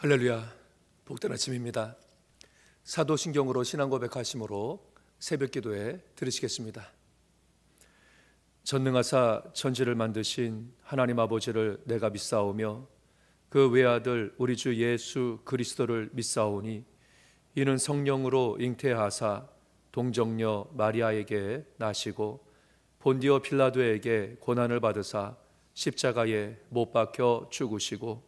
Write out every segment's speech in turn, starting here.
할렐루야. 복된 아침입니다. 사도신경으로 신앙 고백하심으로 새벽 기도에 들으시겠습니다. 전능하사 천지를 만드신 하나님 아버지를 내가 믿사오며 그 외아들 우리 주 예수 그리스도를 믿사오니 이는 성령으로 잉태하사 동정녀 마리아에게 나시고 본디오 필라도에게 고난을 받으사 십자가에 못 박혀 죽으시고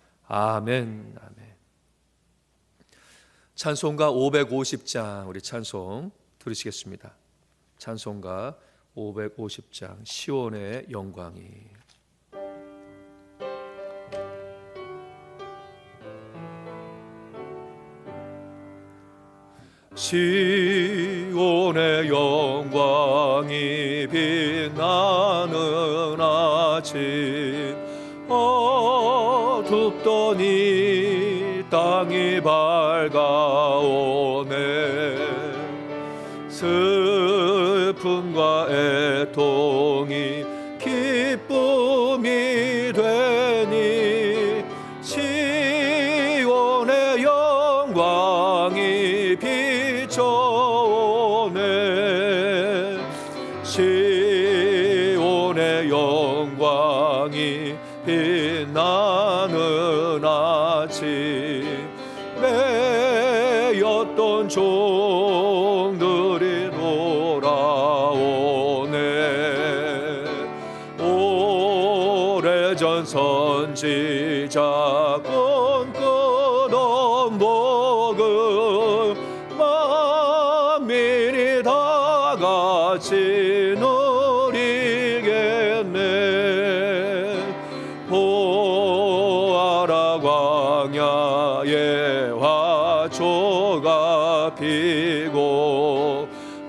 아멘. 아멘. 찬송가 550장 우리 찬송 들으시겠습니다. 찬송가 550장 시온의 영광이 시온의 영광이 빛나는 아침 이 땅이 밝아오네. 슬픔과 애통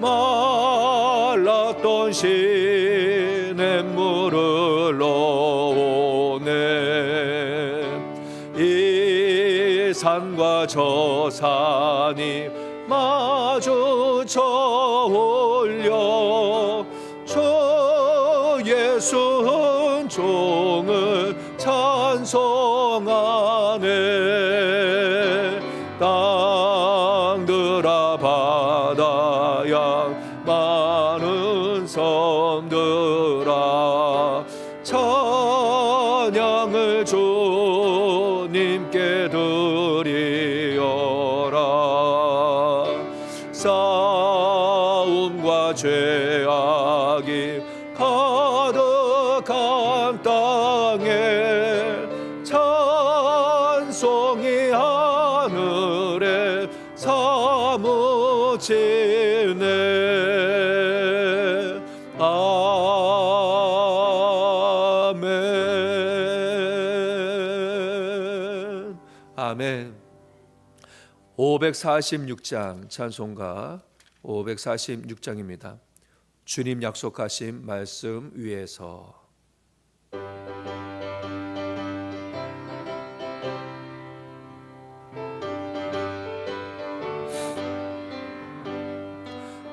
말랐던 시냇물을 넣오네. 이 산과 저 산이 마주쳐 가득한 땅에 찬송이 하늘에 사무치네. 아멘. 아멘. 546장 찬송가 546장입니다. 주님 약속하신 말씀 위에서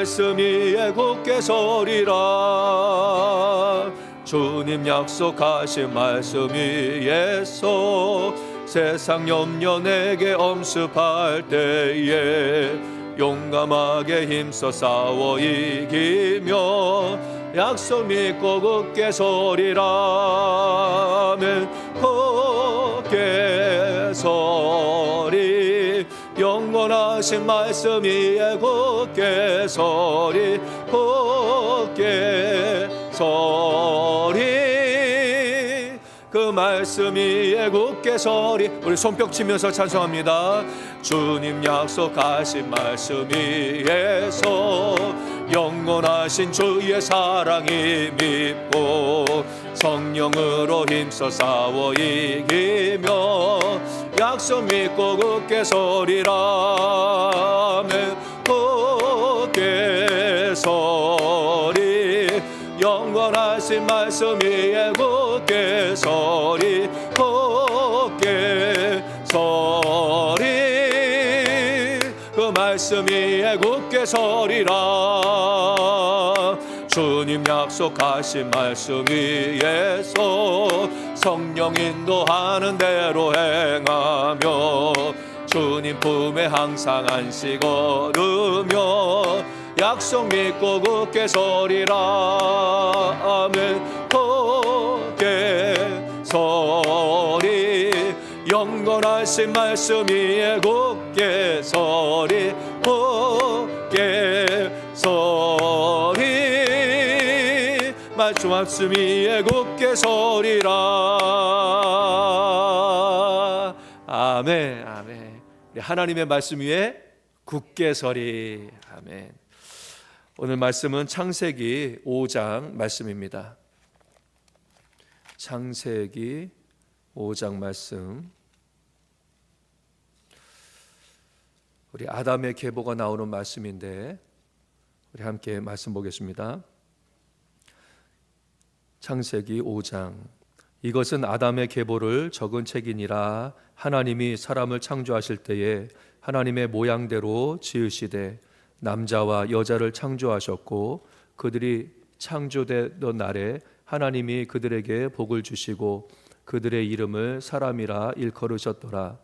말씀 위에 굳게 서리라. 주님 약속하신 말씀 위에서 세상 염려 내게 엄습할 때에 용감하게 힘써 싸워 이기며 약속 믿고 굳게 서리라 아멘 서리 영 원하신 말씀이 굳게 서리 굳게 서리. 그 말씀이 굳게 서리. 우리 손뼉 치면서 찬송합니다. 주님 약속하신 말씀 위에서 영원하신 주의 사랑이 믿고 성령으로 힘써 싸워 이기며 약속 믿고 굳게 서리라 아멘 굳게 서리. 영원하신 말씀 위에 굳게 서리 굳게 서리. 그 말씀 위에 굳게 서리라. 주님 약속하신 말씀 위에서 성령 인도하는 대로 행하며 주님 품에 항상 안식 얻으며 약속 믿고 굳게 서리라. 아멘. 굳게 서리. 영원하신 말씀 위에 굳게 서리. 굳게 서리 말씀 말씀 위에 굳게 서리라. 아멘 아멘. 하나님의 말씀 위에 굳게 서리 아멘. 오늘 말씀은 창세기 5장 말씀입니다. 창세기 5장 말씀. 우리 아담의 계보가 나오는 말씀인데 우리 함께 말씀 보겠습니다. 창세기 5장. 이것은 아담의 계보를 적은 책이니라. 하나님이 사람을 창조하실 때에 하나님의 모양대로 지으시되 남자와 여자를 창조하셨고 그들이 창조되던 날에 하나님이 그들에게 복을 주시고 그들의 이름을 사람이라 일컬으셨더라.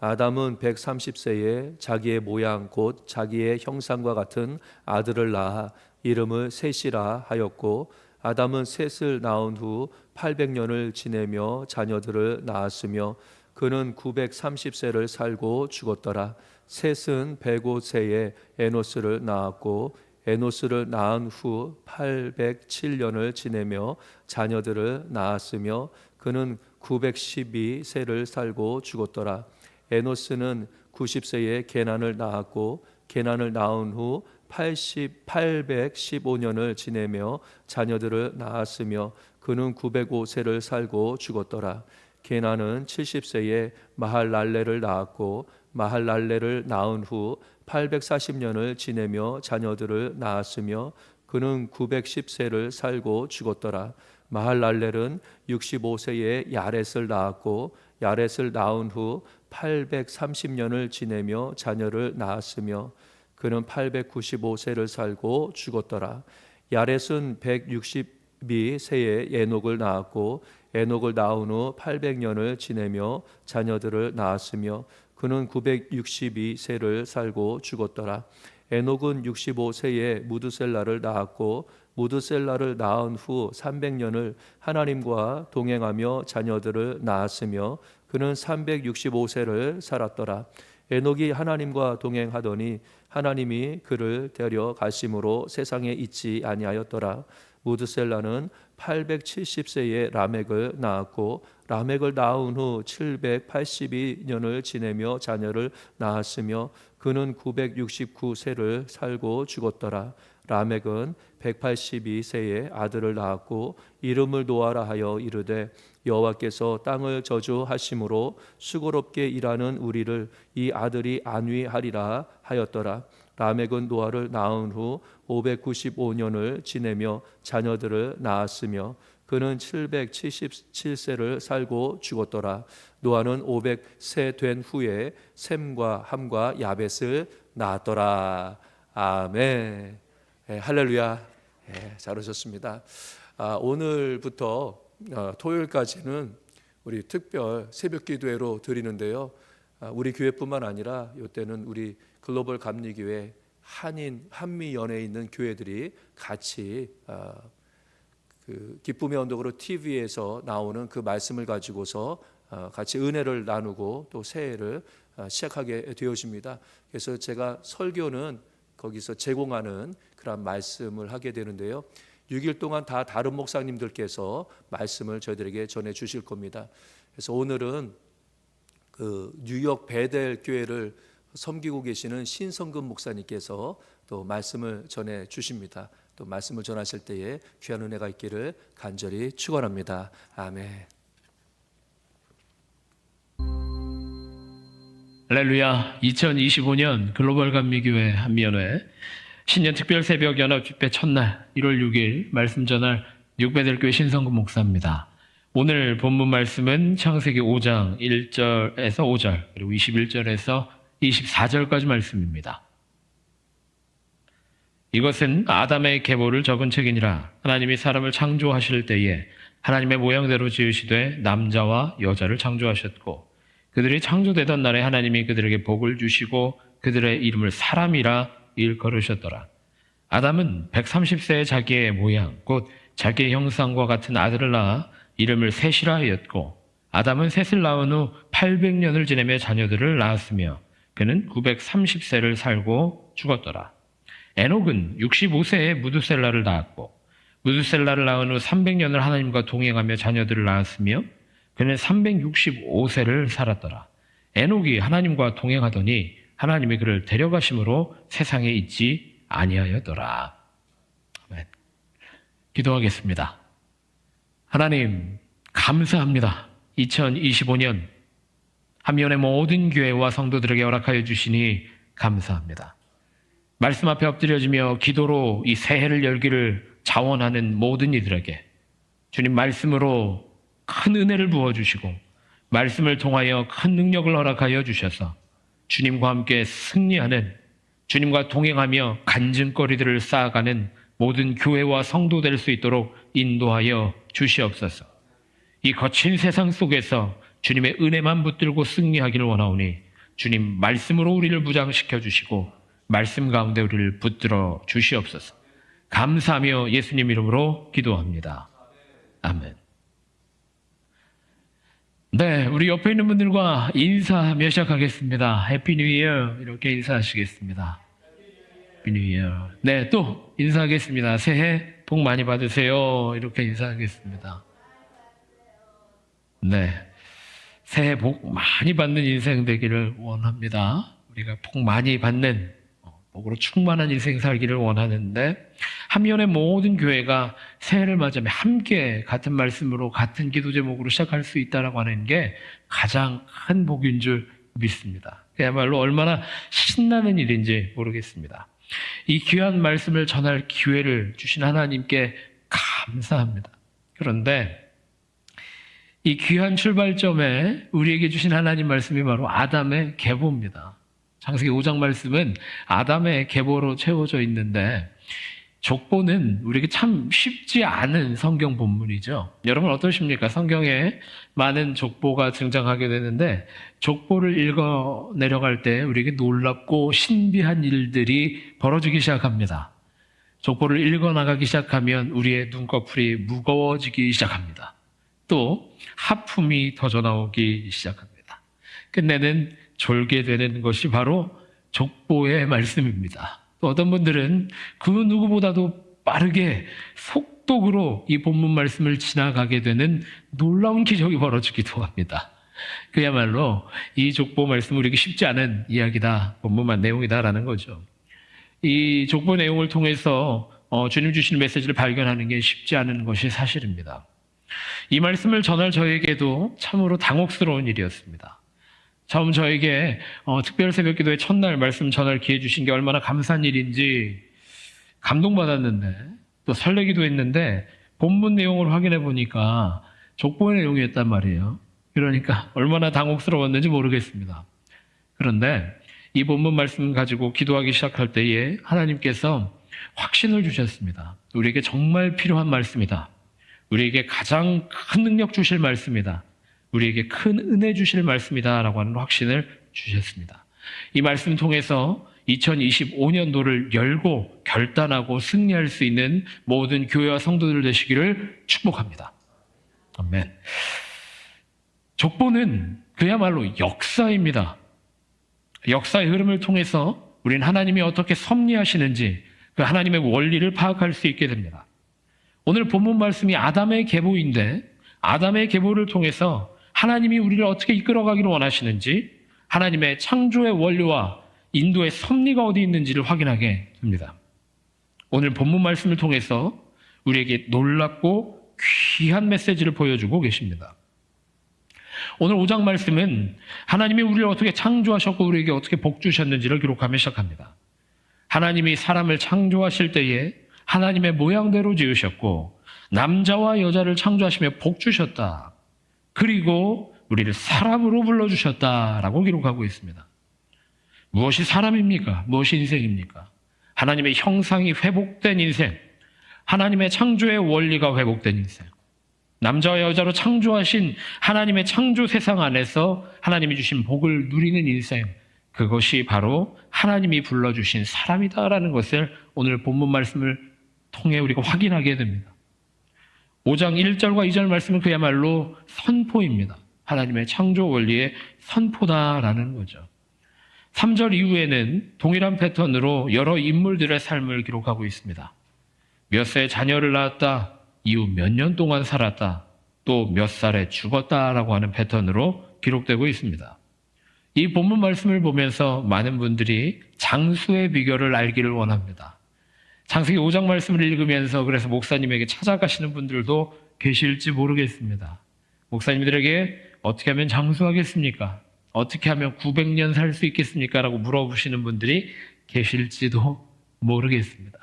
아담은 130세에 자기의 모양 곧 자기의 형상과 같은 아들을 낳아 이름을 셋이라 하였고 아담은 셋을 낳은 후 800년을 지내며 자녀들을 낳았으며 그는 930세를 살고 죽었더라. 셋은 105세에 에노스를 낳았고 에노스를 낳은 후 807년을 지내며 자녀들을 낳았으며 그는 912세를 살고 죽었더라. 에노스는 90세에 게난을 낳았고 게난을 낳은 후 80, 815년을 지내며 자녀들을 낳았으며 그는 905세를 살고 죽었더라. 게난은 70세에 마할랄레를 낳았고 마할랄레를 낳은 후 840년을 지내며 자녀들을 낳았으며 그는 910세를 살고 죽었더라. 마할랄렐은 65세에 야렛을 낳았고 야렛을 낳은 후 830년을 지내며 자녀를 낳았으며 그는 895세를 살고 죽었더라. 야렛은 162세에 에녹을 낳았고 에녹을 낳은 후 800년을 지내며 자녀들을 낳았으며 그는 962세를 살고 죽었더라. 에녹은 65세에 무드셀라를 낳았고 무드셀라를 낳은 후 300년을 하나님과 동행하며 자녀들을 낳았으며 그는 365세를 살았더라. 에녹이 하나님과 동행하더니 하나님이 그를 데려 가심으로 세상에 있지 아니하였더라. 무드셀라는 870세에 라멕을 낳았고 라멕을 낳은 후 782년을 지내며 자녀를 낳았으며 그는 969세를 살고 죽었더라. 라멕은 182세에 아들을 낳았고 이름을 노아라 하여 이르되 여호와께서 땅을 저주하심으로 수고롭게 일하는 우리를 이 아들이 안위하리라 하였더라. 라멕은 노아를 낳은 후 595년을 지내며 자녀들을 낳았으며 그는 777세를 살고 죽었더라. 노아는 500세 된 후에 셈과 함과 야벳을 낳았더라. 아멘. 예, 할렐루야. 예, 잘 오셨습니다. 아, 오늘부터 어, 토요일까지는 우리 특별 새벽 기도회로 드리는데요. 아, 우리 교회뿐만 아니라 이때는 우리 글로벌 감리교회 한인 한미 연에 있는 교회들이 같이 아, 그 기쁨의 언덕으로 TV에서 나오는 그 말씀을 가지고서 어, 같이 은혜를 나누고 또 새해를 어, 시작하게 되어집니다. 그래서 제가 설교는 거기서 제공하는 그런 말씀을 하게 되는데요. 6일 동안 다 다른 목사님들께서 말씀을 저희들에게 전해 주실 겁니다. 그래서 오늘은 그 뉴욕 베델 교회를 섬기고 계시는 신성근 목사님께서 또 말씀을 전해 주십니다. 또 말씀을 전하실 때에 귀한 은혜가 있기를 간절히 축원합니다. 아멘. 할렐루야 2025년 글로벌 감리교회 한미연회 신년 특별 새벽 연합 집회 첫날 1월 6일 말씀 전할 육배들교회 신성근 목사입니다. 오늘 본문 말씀은 창세기 5장 1절에서 5절 그리고 21절에서 24절까지 말씀입니다. 이것은 아담의 계보를 적은 책이니라 하나님이 사람을 창조하실 때에 하나님의 모양대로 지으시되 남자와 여자를 창조하셨고 그들이 창조되던 날에 하나님이 그들에게 복을 주시고 그들의 이름을 사람이라 일컬으셨더라. 아담은 130세의 자기의 모양, 곧 자기의 형상과 같은 아들을 낳아 이름을 셋이라 하였고, 아담은 셋을 낳은 후 800년을 지내며 자녀들을 낳았으며, 그는 930세를 살고 죽었더라. 에녹은 65세에 무두셀라를 낳았고, 무두셀라를 낳은 후 300년을 하나님과 동행하며 자녀들을 낳았으며, 그는 365세를 살았더라. 에녹이 하나님과 동행하더니 하나님이 그를 데려가심으로 세상에 있지 아니하였더라. 아멘. 기도하겠습니다. 하나님, 감사합니다. 2025년 한면의 모든 교회와 성도들에게 허락하여 주시니 감사합니다. 말씀 앞에 엎드려지며 기도로 이 새해를 열기를 자원하는 모든 이들에게 주님 말씀으로 큰 은혜를 부어주시고 말씀을 통하여 큰 능력을 허락하여 주셔서 주님과 함께 승리하는 주님과 동행하며 간증거리들을 쌓아가는 모든 교회와 성도 될 수 있도록 인도하여 주시옵소서. 이 거친 세상 속에서 주님의 은혜만 붙들고 승리하기를 원하오니 주님 말씀으로 우리를 무장시켜 주시고 말씀 가운데 우리를 붙들어 주시옵소서. 감사하며 예수님 이름으로 기도합니다. 아멘. 네, 우리 옆에 있는 분들과 인사하며 시작하겠습니다. 해피 뉴 이어 이렇게 인사하시겠습니다. 해피 뉴 이어. 네, 또 인사하겠습니다. 새해 복 많이 받으세요. 이렇게 인사하겠습니다. 네. 새해 복 많이 받는 인생 되기를 원합니다. 우리가 복 많이 받는 어, 복으로 충만한 인생 살기를 원하는데 한면의 모든 교회가 새해를 맞으며 함께 같은 말씀으로 같은 기도 제목으로 시작할 수 있다라고 하는 게 가장 큰 복인 줄 믿습니다. 그야말로 얼마나 신나는 일인지 모르겠습니다. 이 귀한 말씀을 전할 기회를 주신 하나님께 감사합니다. 그런데 이 귀한 출발점에 우리에게 주신 하나님 말씀이 바로 아담의 계보입니다. 창세기 5장 말씀은 아담의 계보로 채워져 있는데 족보는 우리에게 참 쉽지 않은 성경 본문이죠. 여러분 어떠십니까? 성경에 많은 족보가 등장하게 되는데 족보를 읽어 내려갈 때 우리에게 놀랍고 신비한 일들이 벌어지기 시작합니다. 족보를 읽어 나가기 시작하면 우리의 눈꺼풀이 무거워지기 시작합니다. 또 하품이 터져 나오기 시작합니다. 끝내는 졸게 되는 것이 바로 족보의 말씀입니다. 또 어떤 분들은 그 누구보다도 빠르게 속독으로 이 본문 말씀을 지나가게 되는 놀라운 기적이 벌어지기도 합니다. 그야말로 이 족보 말씀 우리에게 쉽지 않은 이야기다, 본문만 내용이다라는 거죠. 이 족보 내용을 통해서 어, 주님 주시는 메시지를 발견하는 게 쉽지 않은 것이 사실입니다. 이 말씀을 전할 저에게도 참으로 당혹스러운 일이었습니다. 처음 저에게 어, 특별 새벽 기도의 첫날 말씀 전할 기회 주신 게 얼마나 감사한 일인지 감동받았는데 또 설레기도 했는데 본문 내용을 확인해 보니까 족보의 내용이었단 말이에요. 그러니까 얼마나 당혹스러웠는지 모르겠습니다. 그런데 이 본문 말씀 가지고 기도하기 시작할 때에 하나님께서 확신을 주셨습니다. 우리에게 정말 필요한 말씀이다. 우리에게 가장 큰 능력 주실 말씀이다. 우리에게 큰 은혜 주실 말씀이다라고 하는 확신을 주셨습니다. 이 말씀 통해서 2025년도를 열고 결단하고 승리할 수 있는 모든 교회와 성도들 되시기를 축복합니다. 아멘. 족보는 그야말로 역사입니다. 역사의 흐름을 통해서 우리는 하나님이 어떻게 섭리하시는지 그 하나님의 원리를 파악할 수 있게 됩니다. 오늘 본문 말씀이 아담의 계보인데 아담의 계보를 통해서 하나님이 우리를 어떻게 이끌어가기를 원하시는지 하나님의 창조의 원리와 인도의 섭리가 어디 있는지를 확인하게 됩니다. 오늘 본문 말씀을 통해서 우리에게 놀랍고 귀한 메시지를 보여주고 계십니다. 오늘 5장 말씀은 하나님이 우리를 어떻게 창조하셨고 우리에게 어떻게 복 주셨는지를 기록하며 시작합니다. 하나님이 사람을 창조하실 때에 하나님의 모양대로 지으셨고 남자와 여자를 창조하시며 복 주셨다. 그리고 우리를 사람으로 불러주셨다라고 기록하고 있습니다. 무엇이 사람입니까? 무엇이 인생입니까? 하나님의 형상이 회복된 인생, 하나님의 창조의 원리가 회복된 인생, 남자와 여자로 창조하신 하나님의 창조 세상 안에서 하나님이 주신 복을 누리는 인생, 그것이 바로 하나님이 불러주신 사람이다라는 것을 오늘 본문 말씀을 통해 우리가 확인하게 됩니다. 5장 1절과 2절 말씀은 그야말로 선포입니다. 하나님의 창조 원리의 선포다라는 거죠. 3절 이후에는 동일한 패턴으로 여러 인물들의 삶을 기록하고 있습니다. 몇 세 자녀를 낳았다, 이후 몇 년 동안 살았다, 또 몇 살에 죽었다라고 하는 패턴으로 기록되고 있습니다. 이 본문 말씀을 보면서 많은 분들이 장수의 비결을 알기를 원합니다. 창세기 5장 말씀을 읽으면서 그래서 목사님에게 찾아가시는 분들도 계실지 모르겠습니다. 목사님들에게 어떻게 하면 장수하겠습니까? 어떻게 하면 900년 살 수 있겠습니까? 라고 물어보시는 분들이 계실지도 모르겠습니다.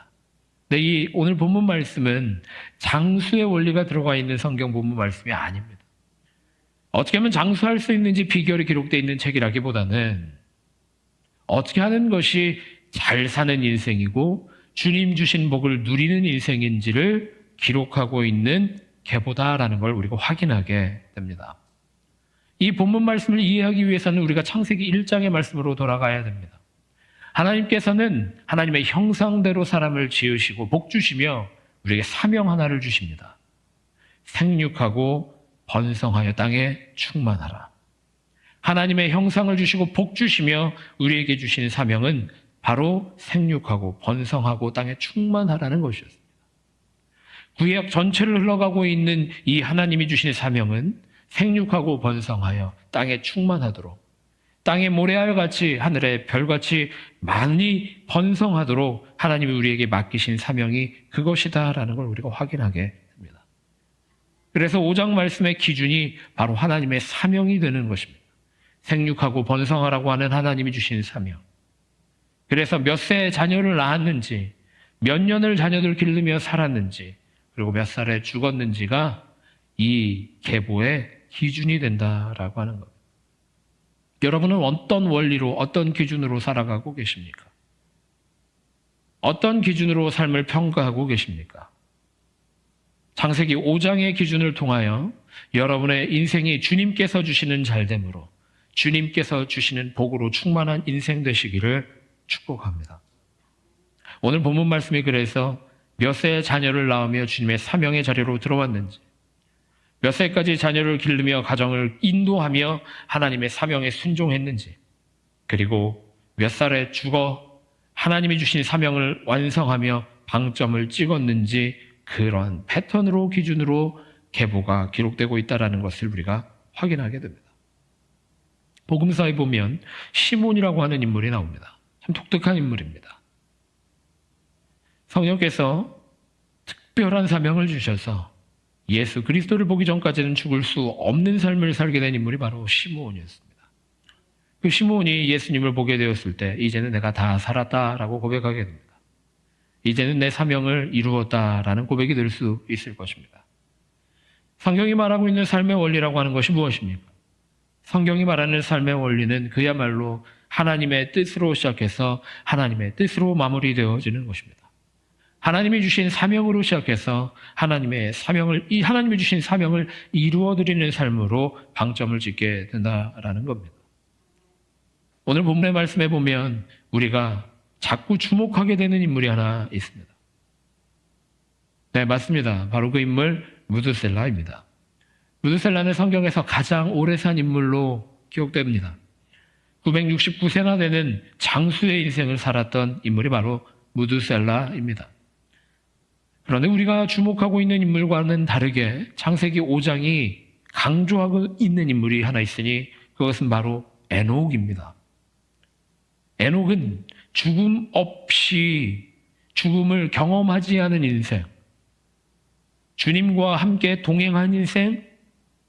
근데 이 오늘 본문 말씀은 장수의 원리가 들어가 있는 성경 본문 말씀이 아닙니다. 어떻게 하면 장수할 수 있는지 비결이 기록되어 있는 책이라기보다는 어떻게 하는 것이 잘 사는 인생이고 주님 주신 복을 누리는 인생인지를 기록하고 있는 계보다라는 걸 우리가 확인하게 됩니다. 이 본문 말씀을 이해하기 위해서는 우리가 창세기 1장의 말씀으로 돌아가야 됩니다. 하나님께서는 하나님의 형상대로 사람을 지으시고 복 주시며 우리에게 사명 하나를 주십니다. 생육하고 번성하여 땅에 충만하라. 하나님의 형상을 주시고 복 주시며 우리에게 주신 사명은 바로 생육하고 번성하고 땅에 충만하라는 것이었습니다. 구약 전체를 흘러가고 있는 이 하나님이 주신 사명은 생육하고 번성하여 땅에 충만하도록 땅의 모래알 같이 하늘의 별같이 많이 번성하도록 하나님이 우리에게 맡기신 사명이 그것이다라는 걸 우리가 확인하게 됩니다. 그래서 5장 말씀의 기준이 바로 하나님의 사명이 되는 것입니다. 생육하고 번성하라고 하는 하나님이 주신 사명. 그래서 몇세 자녀를 낳았는지, 몇 년을 자녀들 기르며 살았는지, 그리고 몇 살에 죽었는지가 이 계보의 기준이 된다라고 하는 겁니다. 여러분은 어떤 원리로, 어떤 기준으로 살아가고 계십니까? 어떤 기준으로 삶을 평가하고 계십니까? 창세기 5장의 기준을 통하여 여러분의 인생이 주님께서 주시는 잘됨으로 주님께서 주시는 복으로 충만한 인생 되시기를 축복합니다. 오늘 본문 말씀이 그래서 몇 세의 자녀를 낳으며 주님의 사명의 자리로 들어왔는지 몇 세까지 자녀를 기르며 가정을 인도하며 하나님의 사명에 순종했는지, 그리고 몇 살에 죽어 하나님이 주신 사명을 완성하며 방점을 찍었는지 그런 패턴으로 기준으로 계보가 기록되고 있다는 것을 우리가 확인하게 됩니다. 복음서에 보면 시몬이라고 하는 인물이 나옵니다. 참 독특한 인물입니다. 성령께서 특별한 사명을 주셔서 예수 그리스도를 보기 전까지는 죽을 수 없는 삶을 살게 된 인물이 바로 시므온이었습니다. 그 시므온이 예수님을 보게 되었을 때 이제는 내가 다 살았다라고 고백하게 됩니다. 이제는 내 사명을 이루었다라는 고백이 될 수 있을 것입니다. 성경이 말하고 있는 삶의 원리라고 하는 것이 무엇입니까? 성경이 말하는 삶의 원리는 그야말로 하나님의 뜻으로 시작해서 하나님의 뜻으로 마무리되어지는 것입니다. 하나님이 주신 사명으로 시작해서 하나님의 사명을 이 하나님이 주신 사명을 이루어 드리는 삶으로 방점을 짓게 된다라는 겁니다. 오늘 본문의 말씀에 보면 우리가 자꾸 주목하게 되는 인물이 하나 있습니다. 네, 맞습니다. 바로 그 인물 무드셀라입니다. 무드셀라는 성경에서 가장 오래 산 인물로 기록됩니다. 969세나 되는 장수의 인생을 살았던 인물이 바로 무드셀라입니다. 그런데 우리가 주목하고 있는 인물과는 다르게 창세기 5장이 강조하고 있는 인물이 하나 있으니 그것은 바로 에녹입니다. 에녹은 죽음 없이 죽음을 경험하지 않은 인생, 주님과 함께 동행한 인생,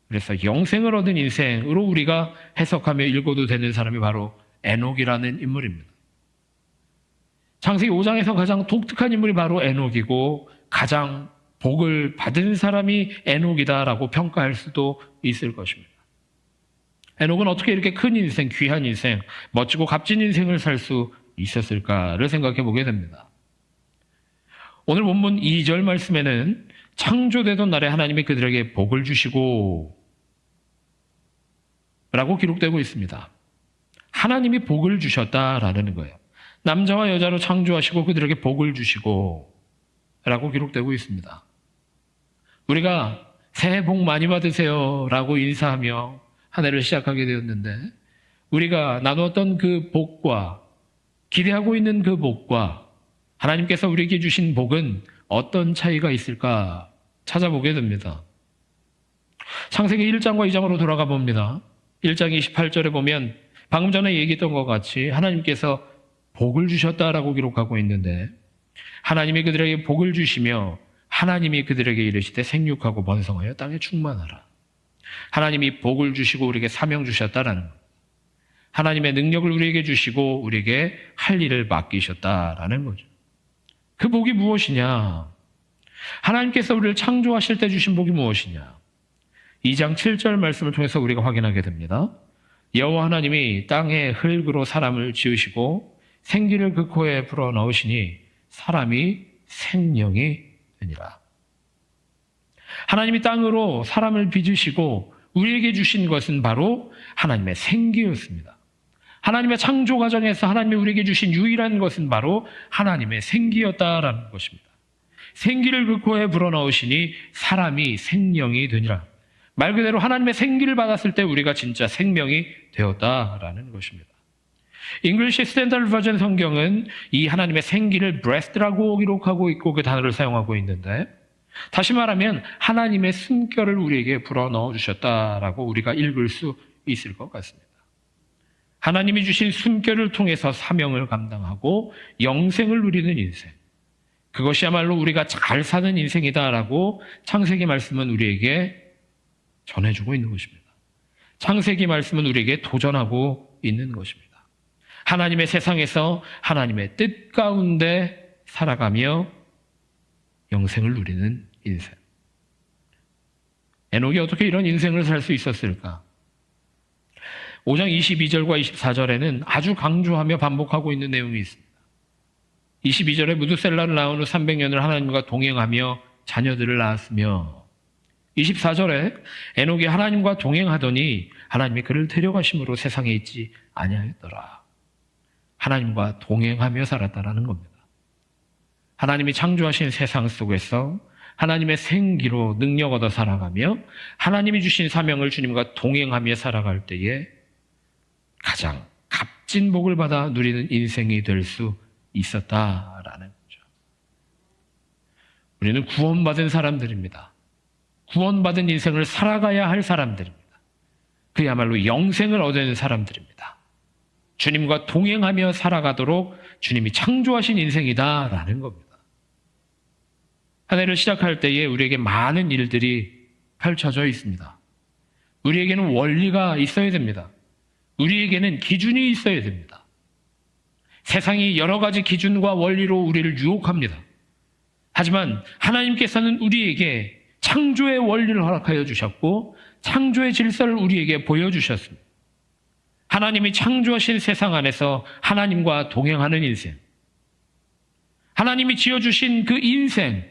그래서 영생을 얻은 인생으로 우리가 해석하며 읽어도 되는 사람이 바로 에녹이라는 인물입니다. 창세기 5장에서 가장 독특한 인물이 바로 에녹이고 가장 복을 받은 사람이 에녹이다라고 평가할 수도 있을 것입니다. 에녹은 어떻게 이렇게 큰 인생, 귀한 인생, 멋지고 값진 인생을 살 수 있었을까를 생각해 보게 됩니다. 오늘 본문 2절 말씀에는 창조되던 날에 하나님이 그들에게 복을 주시고 라고 기록되고 있습니다. 하나님이 복을 주셨다라는 거예요. 남자와 여자로 창조하시고 그들에게 복을 주시고 라고 기록되고 있습니다. 우리가 새해 복 많이 받으세요 라고 인사하며 한 해를 시작하게 되었는데 우리가 나누었던 그 복과 기대하고 있는 그 복과 하나님께서 우리에게 주신 복은 어떤 차이가 있을까 찾아보게 됩니다. 창세기 1장과 2장으로 돌아가 봅니다. 1장 28절에 보면 방금 전에 얘기했던 것 같이 하나님께서 복을 주셨다라고 기록하고 있는데 하나님이 그들에게 복을 주시며 하나님이 그들에게 이르시되 생육하고 번성하여 땅에 충만하라. 하나님이 복을 주시고 우리에게 사명 주셨다라는 것. 하나님의 능력을 우리에게 주시고 우리에게 할 일을 맡기셨다라는 거죠. 그 복이 무엇이냐? 하나님께서 우리를 창조하실 때 주신 복이 무엇이냐? 2장 7절 말씀을 통해서 우리가 확인하게 됩니다. 여호와 하나님이 땅에 흙으로 사람을 지으시고 생기를 그 코에 불어 넣으시니 사람이 생명이 되니라. 하나님이 땅으로 사람을 빚으시고 우리에게 주신 것은 바로 하나님의 생기였습니다. 하나님의 창조 과정에서 하나님이 우리에게 주신 유일한 것은 바로 하나님의 생기였다라는 것입니다. 생기를 그 코에 불어넣으시니 사람이 생명이 되니라. 말 그대로 하나님의 생기를 받았을 때 우리가 진짜 생명이 되었다라는 것입니다. 잉글리시 스탠다드 버전 성경은 이 하나님의 생기를 breath라고 기록하고 있고 그 단어를 사용하고 있는데 다시 말하면 하나님의 숨결을 우리에게 불어넣어 주셨다라고 우리가 읽을 수 있을 것 같습니다. 하나님이 주신 숨결을 통해서 사명을 감당하고 영생을 누리는 인생. 그것이야말로 우리가 잘 사는 인생이다라고 창세기 말씀은 우리에게 전해주고 있는 것입니다. 창세기 말씀은 우리에게 도전하고 있는 것입니다. 하나님의 세상에서 하나님의 뜻 가운데 살아가며 영생을 누리는 인생. 에녹이 어떻게 이런 인생을 살 수 있었을까? 5장 22절과 24절에는 아주 강조하며 반복하고 있는 내용이 있습니다. 22절에 무드셀라를 낳은 후 300년을 하나님과 동행하며 자녀들을 낳았으며 24절에 에녹이 하나님과 동행하더니 하나님이 그를 데려가심으로 세상에 있지 아니하였더라. 하나님과 동행하며 살았다라는 겁니다. 하나님이 창조하신 세상 속에서 하나님의 생기로 능력 얻어 살아가며 하나님이 주신 사명을 주님과 동행하며 살아갈 때에 가장 값진 복을 받아 누리는 인생이 될 수 있었다라는 거죠. 우리는 구원받은 사람들입니다. 구원받은 인생을 살아가야 할 사람들입니다. 그야말로 영생을 얻은 사람들입니다. 주님과 동행하며 살아가도록 주님이 창조하신 인생이다라는 겁니다. 한 해를 시작할 때에 우리에게 많은 일들이 펼쳐져 있습니다. 우리에게는 원리가 있어야 됩니다. 우리에게는 기준이 있어야 됩니다. 세상이 여러 가지 기준과 원리로 우리를 유혹합니다. 하지만 하나님께서는 우리에게 창조의 원리를 허락하여 주셨고 창조의 질서를 우리에게 보여주셨습니다. 하나님이 창조하신 세상 안에서 하나님과 동행하는 인생. 하나님이 지어주신 그 인생,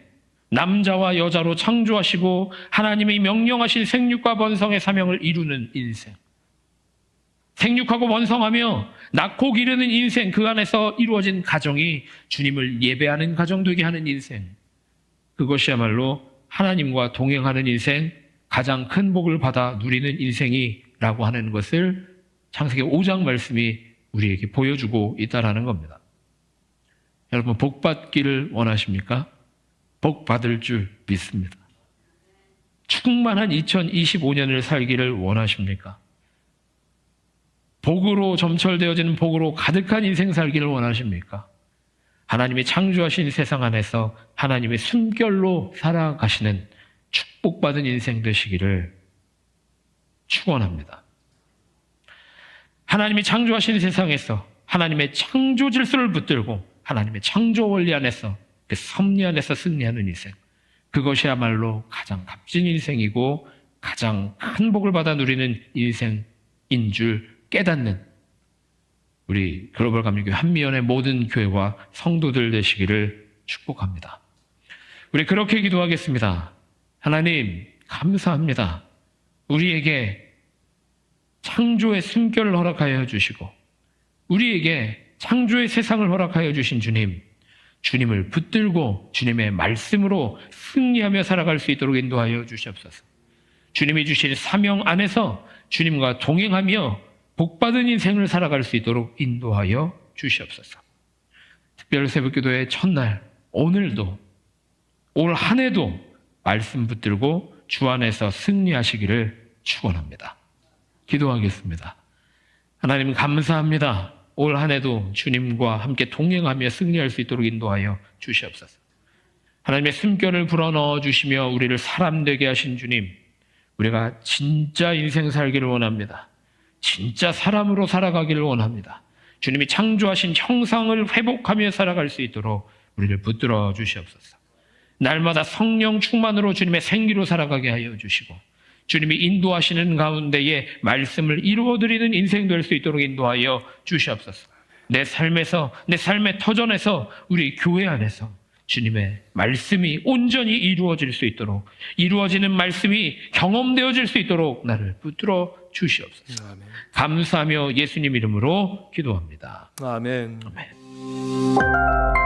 남자와 여자로 창조하시고 하나님의 명령하신 생육과 번성의 사명을 이루는 인생. 생육하고 번성하며 낳고 기르는 인생, 그 안에서 이루어진 가정이 주님을 예배하는 가정 되게 하는 인생. 그것이야말로 하나님과 동행하는 인생, 가장 큰 복을 받아 누리는 인생이라고 하는 것을 창세기 5장 말씀이 우리에게 보여주고 있다라는 겁니다. 여러분 복 받기를 원하십니까? 복 받을 줄 믿습니다. 충만한 2025년을 살기를 원하십니까? 복으로 점철되어지는 복으로 가득한 인생 살기를 원하십니까? 하나님이 창조하신 세상 안에서 하나님의 숨결로 살아가시는 축복받은 인생 되시기를 축원합니다. 하나님이 창조하신 세상에서 하나님의 창조 질서를 붙들고 하나님의 창조 원리 안에서 그 섭리 안에서 승리하는 인생. 그것이야말로 가장 값진 인생이고 가장 큰 복을 받아 누리는 인생인 줄 깨닫는 우리 글로벌 감리교회 한미연의 모든 교회와 성도들 되시기를 축복합니다. 우리 그렇게 기도하겠습니다. 하나님, 감사합니다. 우리에게 창조의 숨결을 허락하여 주시고, 우리에게 창조의 세상을 허락하여 주신 주님, 주님을 붙들고 주님의 말씀으로 승리하며 살아갈 수 있도록 인도하여 주시옵소서. 주님이 주신 사명 안에서 주님과 동행하며 복받은 인생을 살아갈 수 있도록 인도하여 주시옵소서. 특별 새벽 기도의 첫날, 오늘도, 올 한 해도 말씀 붙들고 주 안에서 승리하시기를 축원합니다. 기도하겠습니다. 하나님 감사합니다. 올 한 해도 주님과 함께 동행하며 승리할 수 있도록 인도하여 주시옵소서. 하나님의 숨결을 불어넣어 주시며 우리를 사람 되게 하신 주님, 우리가 진짜 인생 살기를 원합니다. 진짜 사람으로 살아가기를 원합니다. 주님이 창조하신 형상을 회복하며 살아갈 수 있도록 우리를 붙들어 주시옵소서. 날마다 성령 충만으로 주님의 생기로 살아가게 하여 주시고 주님이 인도하시는 가운데에 말씀을 이루어드리는 인생 될 수 있도록 인도하여 주시옵소서. 내 삶에서 내 삶의 터전에서 우리 교회 안에서 주님의 말씀이 온전히 이루어질 수 있도록 이루어지는 말씀이 경험되어질 수 있도록 나를 붙들어 주시옵소서. 아멘. 감사하며 예수님 이름으로 기도합니다. 아멘. 아멘.